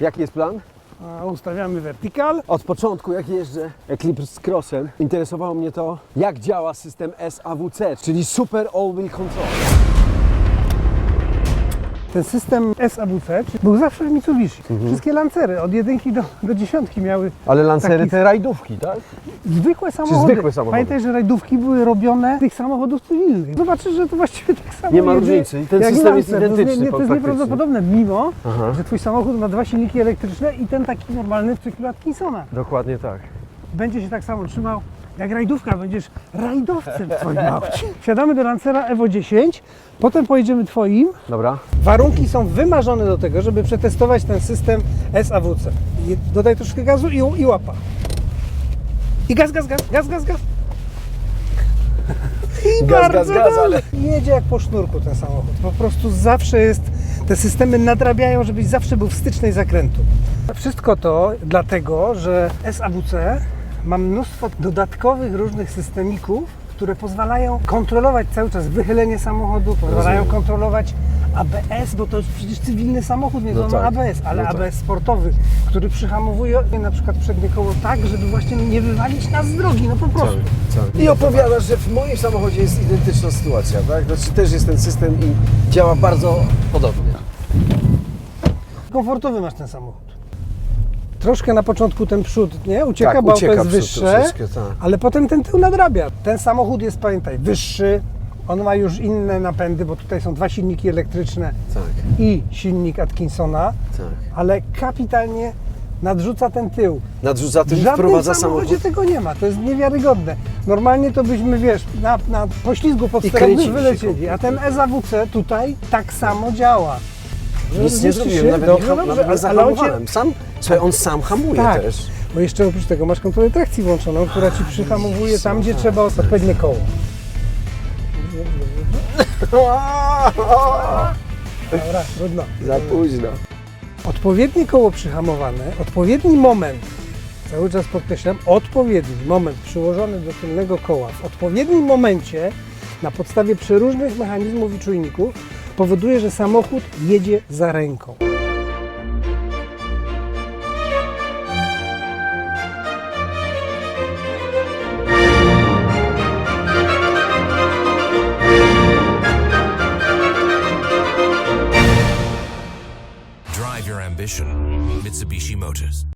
Jaki jest plan? A, Ustawiamy vertical. Od początku, jak jeżdżę Eclipse Crossem, interesowało mnie to, jak działa system SAWC, czyli Super All Wheel Control. Ten system SAWC był zawsze w Mitsubishi. Mhm. Wszystkie lancery od jedynki do, do dziesiątki miały Ale lancery Taki- te rajdówki, tak? zwykłe samochody. zwykłe samochody? Pamiętaj, że rajdówki były robione z tych samochodów cywilnych. Zobaczysz, że to właściwie tak samo Nie ma jedzie różnicy i ten system jest Lancer. To identyczny nie, to jest nieprawdopodobne, mimo Aha. że twój samochód ma dwa silniki elektryczne i ten taki normalny cykl Atkinsona. Dokładnie tak. Będzie się tak samo trzymał jak rajdówka, będziesz rajdowcem w twoim aucie. Wsiadamy do Lancera Evo 10, potem pojedziemy twoim. Dobra. Warunki są wymarzone do tego, żeby przetestować ten system SAWC. Dodaj troszkę gazu i, i łapa. I gaz, gaz, gaz, gaz, gaz, gaz. I Gaz, bardzo gaz, gaz, ale- Jedzie jak po sznurku ten samochód. Po prostu zawsze jest, te systemy nadrabiają, żebyś zawsze był w stycznej zakrętu. Wszystko to dlatego, że SAWC ma mnóstwo dodatkowych różnych systemików, które pozwalają kontrolować cały czas wychylenie samochodu, pozwalają Rozumiem. kontrolować ABS, bo to jest przecież cywilny samochód, więc No tak, ABS, ale no tak. ABS sportowy, który przyhamowuje na przykład przednie koło tak, żeby właśnie nie wywalić nas z drogi, no po prostu. I opowiadasz, że w moim samochodzie jest identyczna sytuacja, tak? Znaczy też jest ten system i działa bardzo podobnie. Komfortowy masz ten samochód. Troszkę na początku ten przód, nie? Ucieka, Tak, bo auto ucieka jest wyższe, tak. ale potem ten tył nadrabia. Ten samochód jest, pamiętaj, wyższy, on ma już inne napędy, bo tutaj są dwa silniki elektryczne Tak, i silnik Atkinsona, tak. ale kapitalnie nadrzuca ten tył. Nadrzuca W tym, żadnym wprowadza samochodzie samochód. tego nie ma, to jest niewiarygodne. Normalnie to byśmy, wiesz, na, na poślizgu I podsterowym wylecieli, a ten SAWC tutaj tak samo działa. Nic nie zrobiłem, nawet, Dobrze, nie, dobrze, nawet nie ale on cię- zahamowałem. Sam, słuchaj, on sam hamuje Tak, też. bo jeszcze oprócz tego masz kontrolę trakcji włączoną, która Ci przyhamowuje tam, gdzie trzeba odpowiednie koło. Dobra, trudno. Za późno. Odpowiednie koło przyhamowane, odpowiedni moment, cały czas podkreślam, odpowiedni moment przyłożony do tylnego koła w odpowiednim momencie na podstawie przeróżnych mechanizmów i czujników powoduje, że samochód jedzie za ręką. Drive your ambition. Mitsubishi Motors.